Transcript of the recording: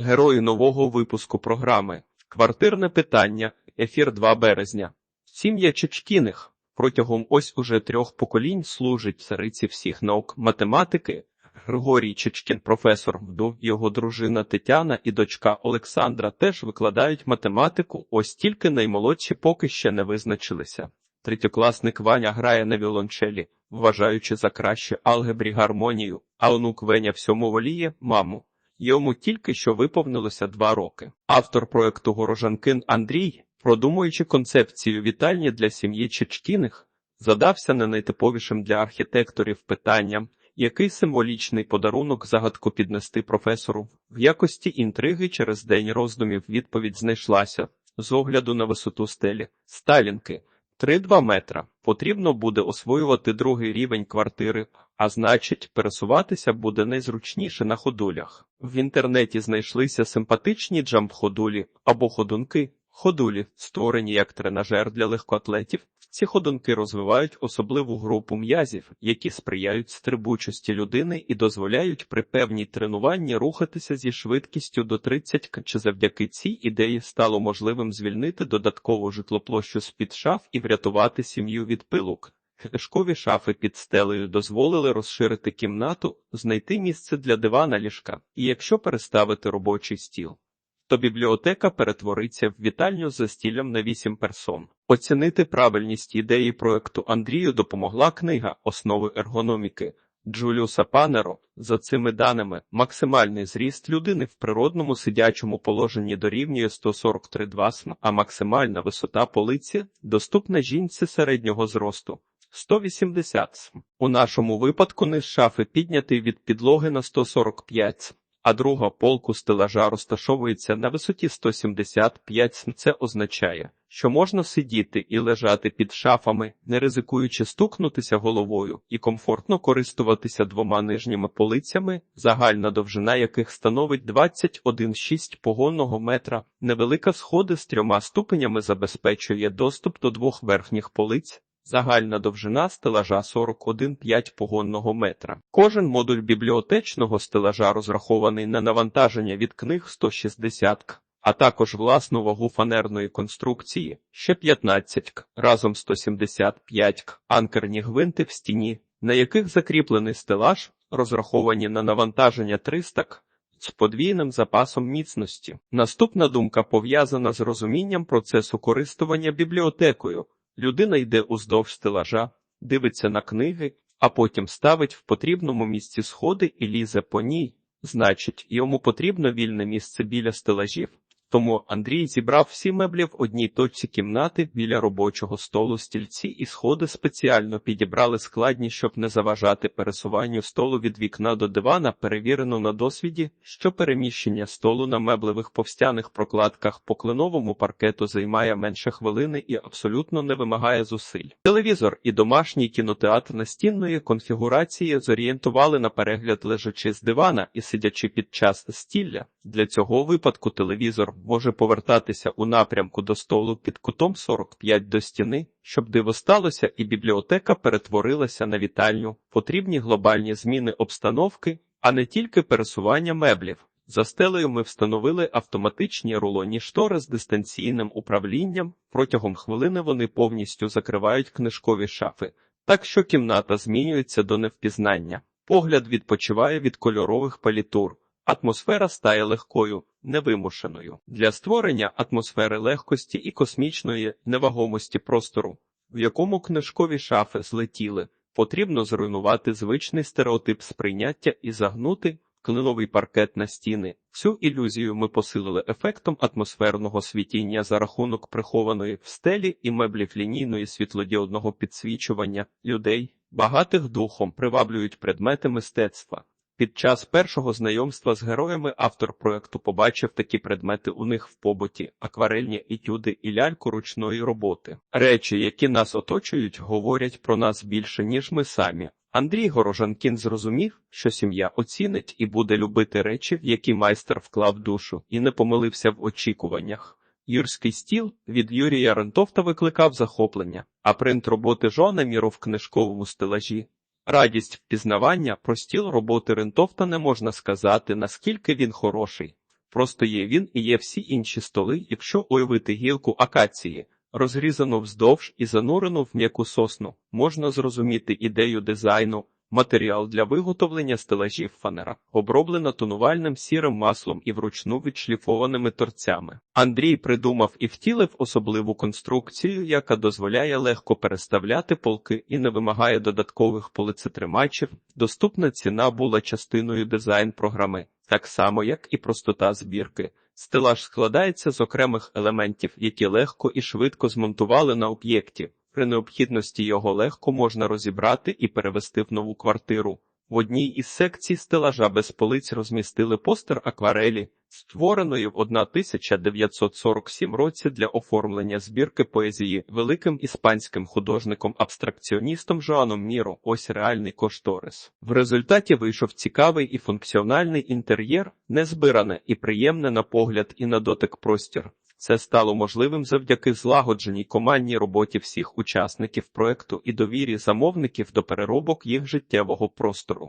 Герої нового випуску програми. Квартирне питання. Ефір 2 березня. Сім'я Чечкіних протягом ось уже трьох поколінь служить цариці всіх наук математики. Григорій Чечкін, професор ВДУ, його дружина Тетяна і дочка Олександра теж викладають математику, ось тільки наймолодші поки ще не визначилися. Третьокласник Ваня грає на віолончелі, вважаючи за краще алгебрі гармонію, а онук Веня всьому воліє маму. Йому тільки що виповнилося два роки. Автор проекту Горожанкин Андрій, продумуючи концепцію вітальні для сім'ї Чечкіних, задався не найтиповішим для архітекторів питанням, який символічний подарунок загадку піднести професору. В якості інтриги через день роздумів відповідь знайшлася з огляду на висоту стелі. Сталінки 3-2 метра. Потрібно буде освоювати другий рівень квартири, а значить, пересуватися буде найзручніше на ходулях. В інтернеті знайшлися симпатичні джамп-ходулі або ходунки. Ходулі, створені як тренажер для легкоатлетів. Ці ходунки розвивають особливу групу м'язів, які сприяють стрибучості людини і дозволяють при певній тренуванні рухатися зі швидкістю до 30 км. Чи завдяки цій ідеї стало можливим звільнити додаткову житлоплощу з-під шаф і врятувати сім'ю від пилок. Кишкові шафи під стелею дозволили розширити кімнату, знайти місце для дивана ліжка, і якщо переставити робочий стіл, то бібліотека перетвориться в вітальню за стілем на вісім персон. Оцінити правильність ідеї проекту Андрію допомогла книга Основи ергономіки Джуліуса Панеро. За цими даними, максимальний зріст людини в природному сидячому положенні дорівнює 143 см, а максимальна висота полиці доступна жінці середнього зросту. 180 см. У нашому випадку низ шафи піднятий від підлоги на 145 см, а друга полку стелажа розташовується на висоті 175 см. Це означає, що можна сидіти і лежати під шафами, не ризикуючи стукнутися головою і комфортно користуватися двома нижніми полицями, загальна довжина яких становить 21,6 погонного метра. Невелика сходи з трьома ступенями забезпечує доступ до двох верхніх полиць. Загальна довжина стелажа 41,5 погонного метра. Кожен модуль бібліотечного стелажа розрахований на навантаження від книг 160 к, а також власну вагу фанерної конструкції ще 15 к, разом 175 к, анкерні гвинти в стіні, на яких закріплений стелаж, розраховані на навантаження 300 к, з подвійним запасом міцності. Наступна думка пов'язана з розумінням процесу користування бібліотекою. Людина йде уздовж стелажа, дивиться на книги, а потім ставить в потрібному місці сходи і лізе по ній. Значить, йому потрібно вільне місце біля стелажів. Тому Андрій зібрав всі меблі в одній точці кімнати біля робочого столу стільці і сходи спеціально підібрали складні, щоб не заважати пересуванню столу від вікна до дивана, перевірено на досвіді, що переміщення столу на меблевих повстяних прокладках по кленовому паркету займає менше хвилини і абсолютно не вимагає зусиль. Телевізор і домашній кінотеатр настінної конфігурації зорієнтували на перегляд лежачи з дивана і сидячи під час стілля. Для цього випадку телевізор може повертатися у напрямку до столу під кутом 45 до стіни, щоб диво сталося, і бібліотека перетворилася на вітальню. Потрібні глобальні зміни обстановки, а не тільки пересування меблів. За стелею ми встановили автоматичні рулонні штори з дистанційним управлінням. Протягом хвилини вони повністю закривають книжкові шафи, так що кімната змінюється до невпізнання. Погляд відпочиває від кольорових палітур. Атмосфера стає легкою, невимушеною для створення атмосфери легкості і космічної невагомості простору, в якому книжкові шафи злетіли, потрібно зруйнувати звичний стереотип сприйняття і загнути клиновий паркет на стіни. Цю ілюзію ми посилили ефектом атмосферного світіння за рахунок прихованої в стелі і меблів лінійної світлодіодного підсвічування людей, багатих духом приваблюють предмети мистецтва. Під час першого знайомства з героями автор проекту побачив такі предмети у них в побуті, акварельні етюди і ляльку ручної роботи. Речі, які нас оточують, говорять про нас більше, ніж ми самі. Андрій Горожанкін зрозумів, що сім'я оцінить і буде любити речі, в які майстер вклав душу, і не помилився в очікуваннях. Юрський стіл від Юрія Рентовта викликав захоплення, а принт роботи Жона міру в книжковому стелажі. Радість впізнавання про стіл роботи Рентофта не можна сказати, наскільки він хороший. Просто є він і є всі інші столи, якщо уявити гілку акації, розрізану вздовж і занурену в м'яку сосну, можна зрозуміти ідею дизайну. Матеріал для виготовлення стелажів фанера оброблена тонувальним сірим маслом і вручну відшліфованими торцями. Андрій придумав і втілив особливу конструкцію, яка дозволяє легко переставляти полки і не вимагає додаткових полицетримачів. Доступна ціна була частиною дизайн-програми, так само як і простота збірки. Стелаж складається з окремих елементів, які легко і швидко змонтували на об'єкті. При необхідності його легко можна розібрати і перевести в нову квартиру. В одній із секцій стелажа без полиць розмістили постер акварелі, створеної в 1947 році для оформлення збірки поезії великим іспанським художником-абстракціоністом Жоаном Міро. Ось реальний кошторис. В результаті вийшов цікавий і функціональний інтер'єр, незбиране і приємне на погляд і на дотик простір. Це стало можливим завдяки злагодженій командній роботі всіх учасників проекту і довірі замовників до переробок їх життєвого простору.